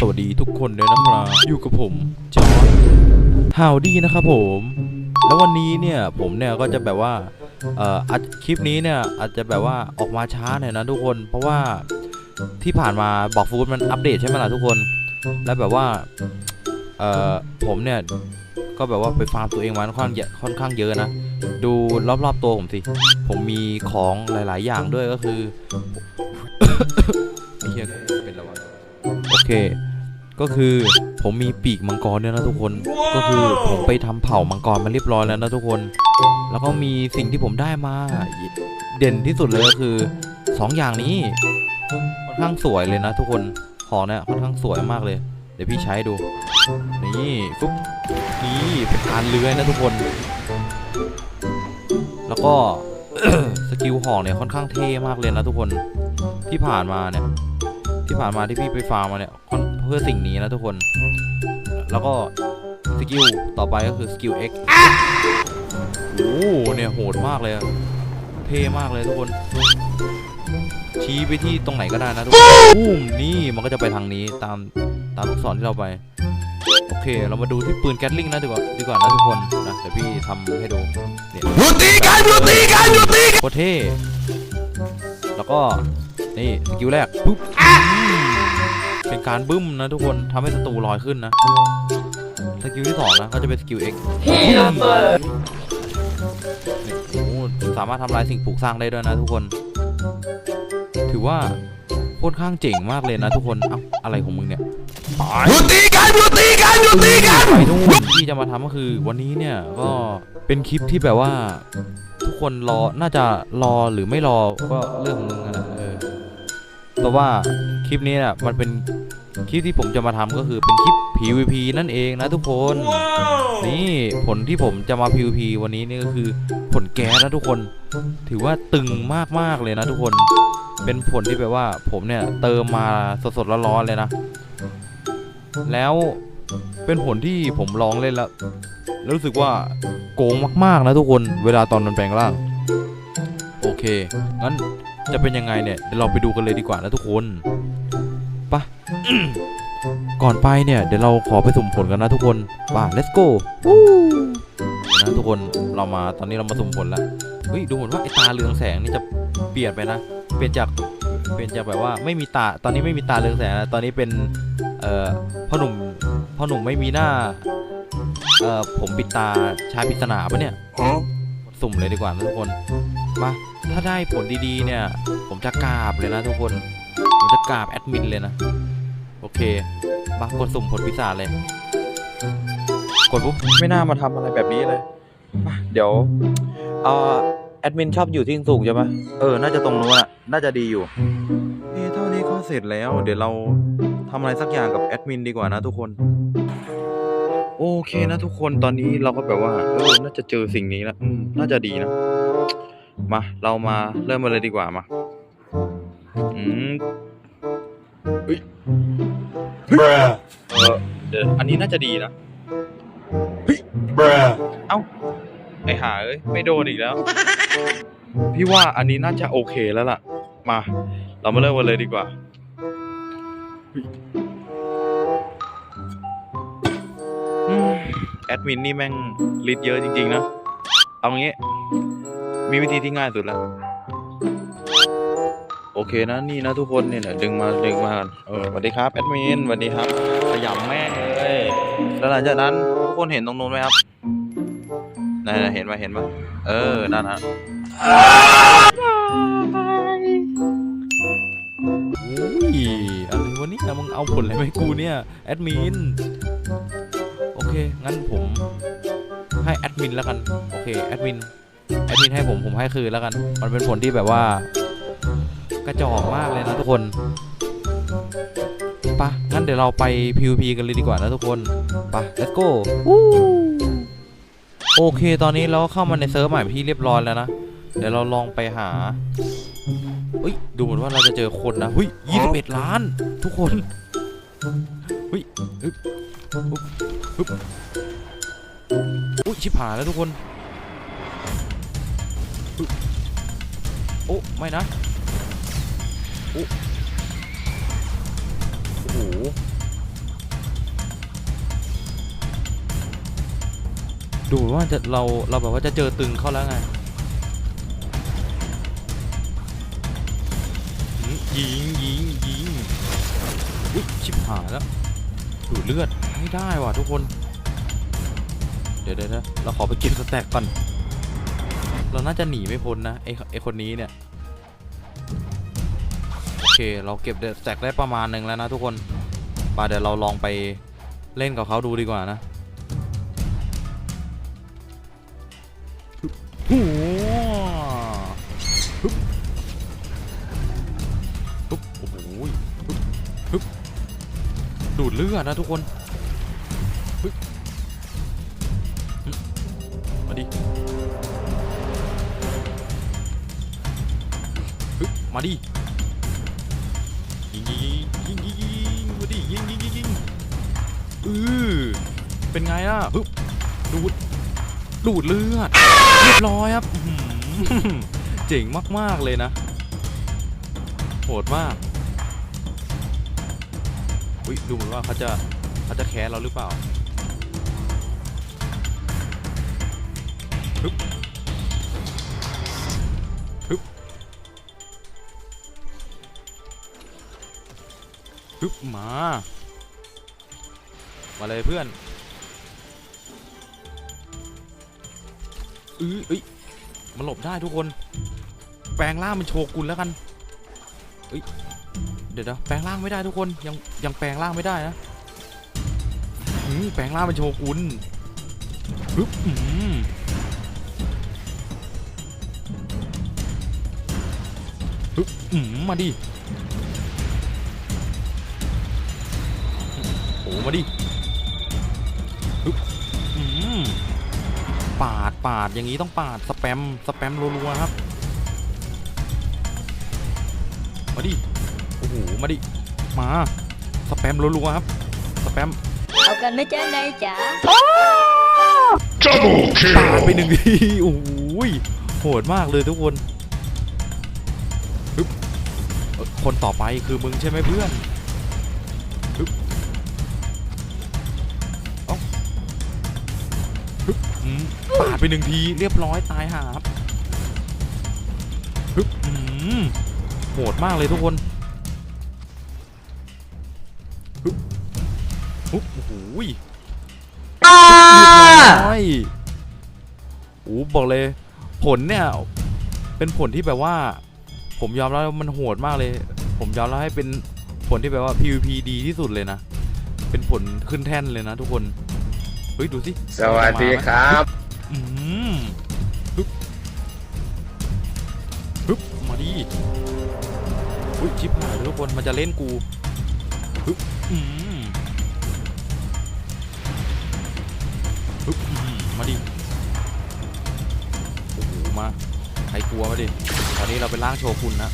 สวัสดีทุกคนเลยนะครับ อยู่กับผมจอร์ดฮาวดี้นะครับผม แล้ววันนี้เนี่ยผมเนี่ยก็จะแบบว่าเอ่ออัดคลิปนี้เนี่ยอาจจะแบบว่าออกมาช้าหน่อยนะทุกคน เพราะว่าที่ผ่านมาบอกฟูดมันอัปเดตใช่ไหมล่ะทุกคน แล้วแบบว่าเอ่อผมเนี่ยก็แบบว่าไปฟาร์มตัวเองมาค่อนข้างเยอะค่อนข้างเยอะนะ ดูรอบๆตัวผมสิ ผมมีของหลาย ๆ อย่างด้วยก็คือี้ยเป็นแล้ววะโอเค ก็คือผมมีปีกมังกรด้วยนะทุกคน ก็คือผมไปทำเผ่ามังกรมาเรียบร้อยแล้วนะทุกคน แล้วก็มีสิ่งที่ผมได้มา เด่นที่สุดเลยก็คือสองอย่างนี้ค่อนข้างสวยเลยนะทุกคนขอเนี่ยค่อนข้างสวยมากเลย เดี๋ยวพี่ใช้ดู นี่ฟุ๊บนี่เป็นการเลื้อยนะทุกคน แล้วก็สกิลหอกเนี่ยค่อนข้างเท่มากเลยนะทุกคนที่ผ่านมาเนี่ย ที่ผ่านมาที่พี่ไปฟาร์มมาเนี่ยค่อนเพื่อสิ่งนี้นะทุกคน แล้วก็สกิลต่อไปก็คือสกิล X โอ้โหเนี่ยโหดมากเลยอะเท่มากเลยทุกคน ชี้ไปที่ตรงไหนก็ได้นะทุกคนปุ้มนี่มันก็จะไปทางนี้ตามตามลูกศรที่เราไป โอเค เรามาดูที่ปืนแก๊สลิงนะดีกว่าดีกว่านะทุกคนนะเดี๋ยวพี่ทำให้ดูเนี่ยหยุดตีกันหยุดตีกันหยุดตีกันโคตรเท่แล้วก็ นี่สกิลแรกปุ๊บเป็นการบึ้มนะทุกคนทำให้ศัตรูลอยขึ้นนะสกิลที่สองนะก็จะเป็นสกิล X นี่โอ้โหสามารถทำลายสิ่งปลูกสร้างได้ด้วยนะทุกคน ถือว่าค่อนข้างเจ๋งมากเลยนะทุกคนเอ้าอะไรของมึงเนี่ยตายหยุดตีกันหยุดตีกันหยุดตีกันไปนู่นที่จะมาทำก็คือวันนี้เนี่ยก็เป็นคลิปที่แบบว่า ทุกคนรอน่าจะรอหรือไม่รอก็เรื่องของมึงอะนะ เออแต่ว่าคลิปนี้เนี่ยมันเป็นคลิปที่ผมจะมาทำก็คือเป็นคลิป PVP นั่นเองนะทุกคน นี่ผลที่ผมจะมา PVP วันนี้นี่ก็คือผลแก๊สนะทุกคน ถือว่าตึงมากๆเลยนะทุกคน เป็นผลที่แบบว่าผมเนี่ยเติมมาสดๆร้อนๆเลยนะ แล้วเป็นผลที่ผมลองเล่นแล้วแล้วรู้สึกว่าโกงมากๆนะทุกคน เวลาตอนมันแปลงร่าง โอเค งั้น จะเป็นยังไงเนี่ยเดี๋ยวเราไปดูกันเลยดีกว่านะทุกคนปะก่อนไปเนี่ยเดี๋ยวเราขอไปสุ่มผลกันนะทุกคนป่ะ let's go นะทุกคนเรามาตอนนี้เรามาสุ่มผลแล้วเฮ้ยดูเหมือนว่าไอตาเรืองแสงนี่จะเปลี่ยนไปนะเปลี่ยนจากเปลี่ยนจากแบบว่าไม่มีตาตอนนี้ไม่มีตาเรืองแสงนะตอนนี้เป็นเอ่อพ่อหนุ่มพ่อหนุ่มไม่มีหน้าเอ่อผมปิดตาชายปิศนาปะเนี่ยสุ่มเลยดีกว่านะทุกคน มา ถ้าได้ผลดีๆเนี่ย ผมจะกราบเลยนะทุกคน ผมจะกราบแอดมินเลยนะ โอเคมากดสุ่มผลพิศาจเลย กดปุ๊บไม่น่ามาทำอะไรแบบนี้เลยมาเดี๋ยวเอ่อแอดมินชอบอยู่ที่สูงใช่ไหมเออ น่าจะตรงนู้นอะน่าจะดีอยู่เฮ้เท่านี้ก็เสร็จแล้ว เดี๋ยวเราทำอะไรสักอย่างกับแอดมินดีกว่านะทุกคน โอเคนะทุกคนตอนนี้เราก็แบบว่าเออน่าจะเจอสิ่งนี้แล้วอืมน่าจะดีนะ มา เรามาเริ่มมาเลยดีกว่ามา อืมเฮ้ยเออเดี๋ยวอันนี้น่าจะดีนะ เอ้า ไอหาเอ้ย ไม่โดนอีกแล้ว พี่ว่าอันนี้น่าจะโอเคแล้วล่ะ มา เรามาเริ่มกันเลยดีกว่า อืมแอดมินนี่แม่งลิดเยอะจริง ๆ นะ เอางี้ มีวิธีที่ง่ายสุดแล้ว โอเคนะนี่นะทุกคนเนี่ยนะดึงมาดึงมาเออสวัสดีครับแอดมินสวัสดีครับขยำแม่เลยแล้วหลังจากนั้นทุกคนเห็นตรงนู้นไหมครับนั่นเห็นไหมเห็นไหมเออนั่นนะอุ้ยอะไรวะนี่ยมึงเอาผลอะไรมาให้กูเนี่ยแอดมินโอเคงั้นผมให้แอดมินแล้วกัน โอเค แอดมิน แอดมินให้ผมผมให้คืนแล้วกัน มันเป็นผลที่แบบว่า กระจอกมากเลยนะทุกคนปะงั้นเดี๋ยวเราไป PVP กันเลยดีกว่านะทุกคนปะ let's go โอเค ตอนนี้เราก็เข้ามาในเซิร์ฟใหม่เป็นที่เรียบร้อยแล้วนะ เดี๋ยวเราลองไปหาเฮ้ย ดูเหมือนว่าเราจะเจอคนนะเฮ้ย21ล้าน ทุกคนเฮ้ยฮึบฮึบฮึบอุ้ยชิบหายแล้วทุกคน โอ้ไม่นะโอ้โหดูว่าจะเราเราแบบว่าจะเจอตึงเข้าแล้วไงยิงยิงยิงอุ้ยชิบหายแล้วดูเลือดไม่ได้ว่ะทุกคน เดี๋ยวเดี๋ยวเราขอไปกินสแต็กก่อน เราน่าจะหนีไม่พ้นนะไอไอคนนี้เนี่ย โอเค เราเก็บแต็กได้ประมาณหนึ่งแล้วนะทุกคนมาเดี๋ยวเราลองไปเล่นกับเขาดูดีกว่านะหัวฮึบฮึบโอ้โหฮึบฮึบดูดเลือดนะทุกคนฮึบฮึบมาดิ มาดิยิงยิงยิงยิงยิงมาดิยิงยิงยิงยิงเออเป็นไงล่ะฮึบดูดดูดเลือดเรียบร้อยครับเจ๋งมาก ๆ เลยนะโหดมากอุ้ยดูเหมือนว่าเขาจะเขาจะแค้นเราหรือเปล่าฮึบฮึบ ฮึบมา มาเลยเพื่อนเอ้ยเอ้ยมันหลบได้ทุกคน แปลงร่างเป็นโชกุนแล้วกันเอ้ยเดี๋ยวนะแปลงร่างไม่ได้ทุกคนยังยังแปลงร่างไม่ได้นะอืมแปลงร่างเป็นโชกุนฮึบอืมฮึบอืมมาดิ อ้มาดิฮึบอืมปาดปาดอย่างนี้ต้องปาดสแปมสแปมรัวๆครับ มาดิโอ้โหมาดิมาสแปมรัวๆครับสแปมเอากันไหม่จ้านายจ๋า Double ปาด kill. ไปหนึ่งทีโอ้โหยโหดมากเลยทุกคนฮึบเอ่อคนต่อไปคือมึงใช่ไหมเพื่อน ปาดไปหนึ่งทีเรียบร้อยตายหาครับฮึบโหดมากเลยทุกคนฮึบฮึบโอ้โหยเรียบร้อยโอ้บอกเลย ผลเนี่ย เป็นผลที่แบบว่า ผมยอมรับว่ามันโหดมากเลย ผมยอมรับให้เป็นผลที่แบบว่า PVP ดีที่สุดเลยนะ เป็นผลขึ้นแท่นเลยนะทุกคน เฮ้ยดูสิสวัสดีครับ อืมฮึบฮึบมาดิอุ้ยชิบหายเลยทุกคนมันจะเล่นกูฮึบอืมฮึบอืมมาดิโอ้โหมาใครกลัวมาดิตอนนี้เราเป็นร่างโชกุนนะ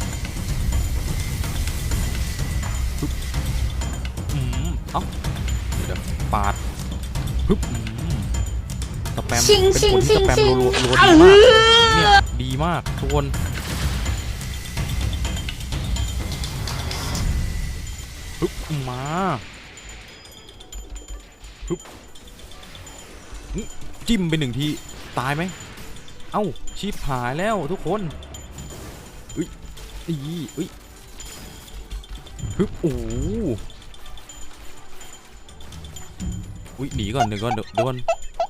ฮึบอืมเอ้าเดี๋ยวๆปาดฮึบอืม สแปมชิงเป็นชิงคนชิที่งสแปมชิง รัวๆรัวดีมากเนี่ยดีมากทุกคนฮึบมาฮึบหึจิ้มไปหนึ่งทีตายไหมเอ้าชีพหายแล้วทุกคนอุ้ยอีอุ้ยฮึบโอ้โห อุ้ยหนีก่อนหนึ่งก่อนเดี๋ยวเดี๋ยวก่อน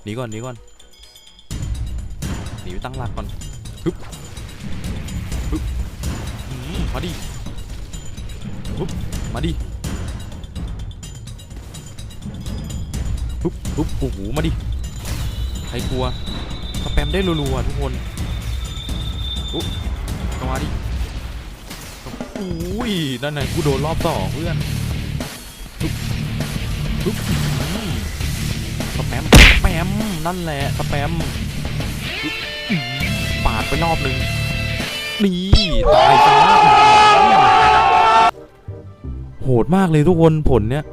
หนีก่อนหนีก่อนหนีไปตั้งหลักก่อนฮึบฮึบมาดิฮึบมาดิฮึบฮึบโอ้โหมาดิใครกลัวสแปมได้รัวๆทุกคนอุ๊บมาดิอุ้ยนั่นไงกูโดนรอบสองเพื่อนฮึบฮึบ นั่นแหละสแปมปาดไปรอบหนึ่งนี่ตายจ้าโหดมากเลยทุกคนผลเนี้ย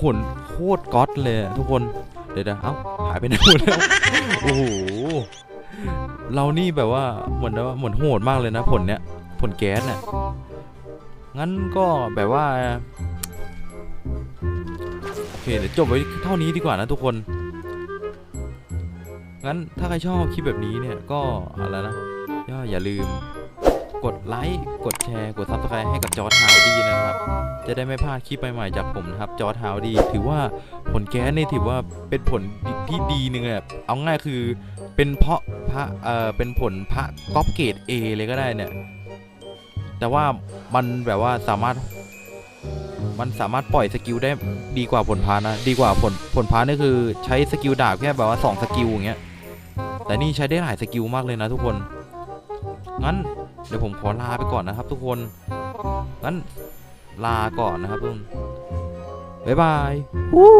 ขนโคตรก๊อตเลยทุกคน เดี๋ยวเอ้าหายไปไหนหมดแล้วโอ้โหเรานี่แบบว่าเหมือนว่าเหมือนโหดมากเลยนะผลเนี้ยผลแก๊สเนี่ยงั้นก็แบบว่า เคเดี๋ยวจบไว้เท่านี้ดีกว่านะทุกคน งั้นถ้าใครชอบคลิปแบบนี้เนี่ยก็อะไรนะก็อย่าลืมกดไลค์ กดแชร์ กด subscribe ให้กับจอร์ดฮาวดีนะครับ จะได้ไม่พลาดคลิปใหม่ๆจากผมนะครับ จอร์ดฮาวดี ถือว่าผลแก๊สนี่ถือว่าเป็นผลที่ดีหนึ่งอะเอาง่ายคือเป็นเพราะพระเอ่อเป็นผลพระก๊อปเกรด A เลยก็ได้เนี่ย แต่ว่ามันแบบว่าสามารถ มันสามารถปล่อยสกิลได้ดีกว่าผลพานะ ดีกว่าผลผลพานี่คือใช้สกิลดาบแค่แบบว่า 2 สกิลอย่างเงี้ย แต่นี่ใช้ได้หลายสกิลมากเลยนะทุกคน งั้นเดี๋ยวผมขอลาไปก่อนนะครับ ทุกคน งั้นลาก่อนนะครับทุกคนบ๊ายบายวู้